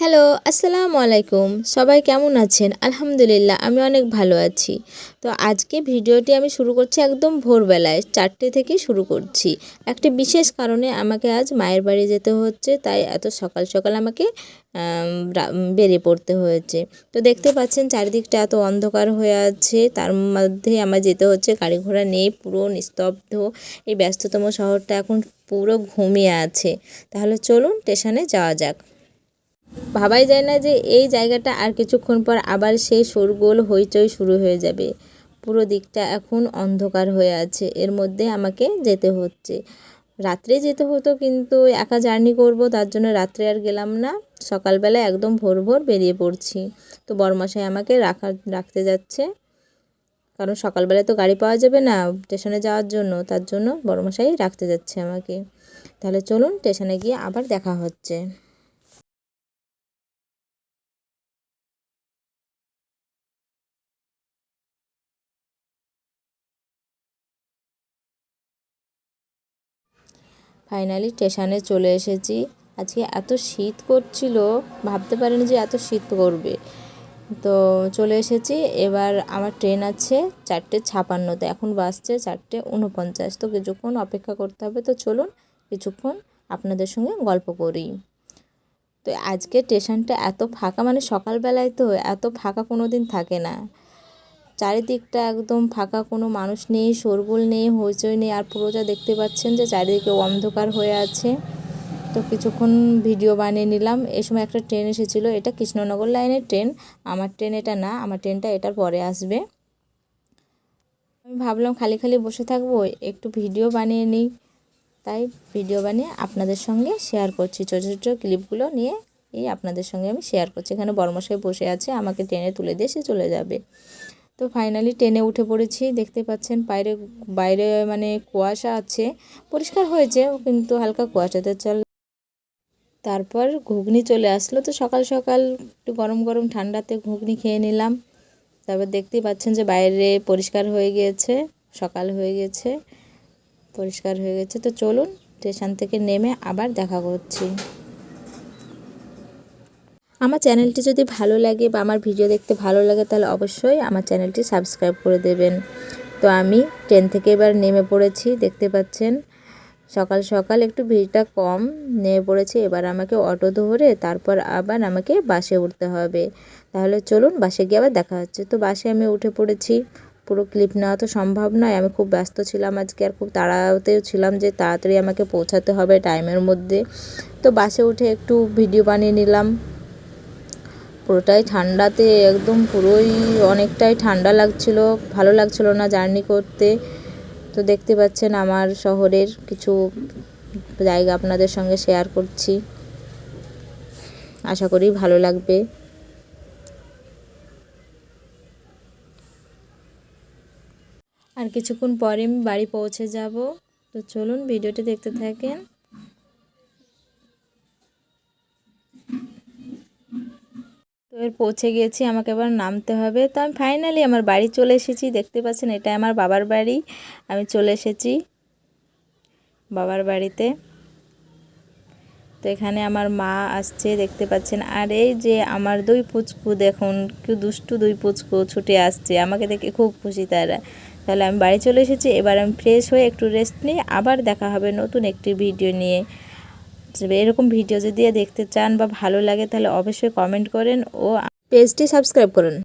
Hello, আসসালামু আলাইকুম। সবাই কেমন আছেন? আলহামদুলিল্লাহ, আমি অনেক ভালো আছি। তো আজকে ভিডিওটি আমি শুরু করছি একদম ভোরবেলায়, চারটে থেকে শুরু করছি। একটি বিশেষ কারণে আমাকে আজ মায়ের বাড়ি যেতে হচ্ছে, তাই এত সকাল সকাল আমাকে বেরিয়ে পড়তে হয়েছে। তো দেখতে পাচ্ছেন, চারিদিকটা এত অন্ধকার হয়ে আছে, তার মধ্যে আমার যেতে হচ্ছে, গাড়ি ঘোড়া নেই, পুরো নিস্তব্ধ। এই ব্যস্ততম শহরটা এখন পুরো ঘুমিয়ে আছে। তাহলে চলুন, স্টেশনে যাওয়া যাক। ভাবাই যায় না যে এই জায়গাটা আর কিছুক্ষণ পর আবার সেই শোরগোল হইচই শুরু হয়ে যাবে। পুরো দিকটা এখন অন্ধকার হয়ে আছে। এর মধ্যে আমাকে যেতে হচ্ছে। রাত্রে যেতে হতো কিন্তু একা জার্নি করব, তার জন্য রাত্রে আর গেলাম না। সকালবেলা একদম ভোর ভোর বেরিয়ে পড়ছি। তো বরমাসাই আমাকে রাখা, রাখতে যাচ্ছে। কারণ সকালবেলায় তো গাড়ি পাওয়া যাবে না স্টেশনে যাওয়ার জন্য, তার জন্য বড়মশাই রাখতে যাচ্ছে আমাকে। তাহলে চলুন স্টেশনে গিয়ে আবার দেখা হচ্ছে। ফাইনালি স্টেশনে চলে এসেছি। আজকে এত শীত করছিল, ভাবতে পারিনি যে এত শীত করবে। তো চলে এসেছি, এবার আমার ট্রেন আছে চারটে ছাপান্নতে। এখন বাসছে চারটে উনপঞ্চাশ। তো কিছুক্ষণ অপেক্ষা করতে হবে। তো চলুন কিছুক্ষণ আপনাদের সঙ্গে গল্প করি। তো আজকে স্টেশনটা এত ফাঁকা মানে সকালবেলায় তো এত ফাঁকা কোনো দিন থাকে না। চারিদিকটা একদম ফাঁকা, কোনো মানুষ নেই, শোরগোল নেই, হইচই নেই, আর পুরোটা দেখতে পাচ্ছেন যে চারিদিকে অন্ধকার হয়ে আছে। তো কিছুক্ষণ ভিডিও বানিয়ে নিলাম। এই সময় একটা ট্রেন এসেছিল, এটা কৃষ্ণনগর লাইনের ট্রেন। আমার ট্রেন এটা না, আমার ট্রেনটা এটার পরে আসবে। আমি ভাবলাম খালি খালি বসে থাকব, একটু ভিডিও বানিয়ে নিই। তাই ভিডিও বানিয়ে আপনাদের সঙ্গে শেয়ার করছি। ছোটো ছোটো ক্লিপগুলো নিয়ে এই আপনাদের সঙ্গে আমি শেয়ার করছি। এখানে বর্মশাই বসে আছে, আমাকে ট্রেনে তুলে দিয়ে সে চলে যাবে। তো ফাইনালি ট্রেনে উঠে পড়েছি। দেখতে পাচ্ছেন বাইরে বাইরে মানে কুয়াশা আছে। পরিষ্কার হয়েছে, কিন্তু হালকা কুয়াশাতে চল তারপর ঘুগনি চলে আসলো। তো সকাল সকাল একটু গরম গরম ঠান্ডাতে ঘুগনি খেয়ে নিলাম। তারপর দেখতেই পাচ্ছেন যে বাইরে পরিষ্কার হয়ে গিয়েছে, সকাল হয়ে গেছে পরিষ্কার হয়ে গেছে। তো চলুন, স্টেশন থেকে নেমে আবার দেখা করছি। আমার চ্যানেলটি যদি ভালো লাগে বা আমার ভিডিও দেখতে ভালো লাগে, তাহলে অবশ্যই আমার চ্যানেলটি সাবস্ক্রাইব করে দেবেন। তো আমি ট্রেন থেকে এবার নেমে পড়েছি, দেখতে পাচ্ছেন? সকাল সকাল একটু ভিড়টা কম, নেমে পড়েছি, এবার আমাকে অটো ধরে তারপর আবার আমাকে বাসে উঠতে হবে। তাহলে চলুন বাসে গিয়ে আবার দেখা হচ্ছে। তো বাসে আমি উঠে পড়েছি, পুরো ক্লিপ নেওয়া তো সম্ভব নয়, আমি খুব ব্যস্ত ছিলাম আজকে আর খুব তাড়াতেও ছিলাম যে তাড়াতাড়ি আমাকে পৌঁছাতে হবে টাইমের মধ্যে। তো বাসে উঠে একটু ভিডিও বানিয়ে নিলাম। পুরোটাই ঠান্ডাতে একদম পুরোই অনেকটাই ঠান্ডা লাগছিল, ভালো লাগছিল না জার্নি করতে। তো দেখতে পাচ্ছেন আমার শহরের কিছু জায়গা আপনাদের সঙ্গে শেয়ার করছি। আশা করি ভালো লাগবে। আর কিছুক্ষণ পরে আমি বাড়ি পৌঁছে যাব। তো চলুন ভিডিওটি দেখতে থাকেন। তো এর পৌঁছে গিয়েছি আমাকে এবার নামতে হবে। তো আমি ফাইনালি আমার বাড়ি চলে এসেছি, দেখতে পাচ্ছেন এটা আমার বাবার বাড়ি। আমি চলে এসেছি বাবার বাড়িতে। তো এখানে আমার মা আসছে, দেখতে পাচ্ছেন। আর এই যে আমার দুই পুচকু, দেখুন কি দুষ্টু দুই পুচকু ছুটে আসছে। আমাকে দেখে খুব খুশি তারা। তাহলে আমি বাড়ি চলে এসেছি, এবার আমি ফ্রেশ হয়ে একটু রেস্ট নিয়ে আবার দেখা হবে নতুন একটি ভিডিও নিয়ে। এরকম ভিডিও যদি দেখতে চান বা ভালো লাগে তাহলে অবশ্যই কমেন্ট করেন ও পেজটি সাবস্ক্রাইব করুন।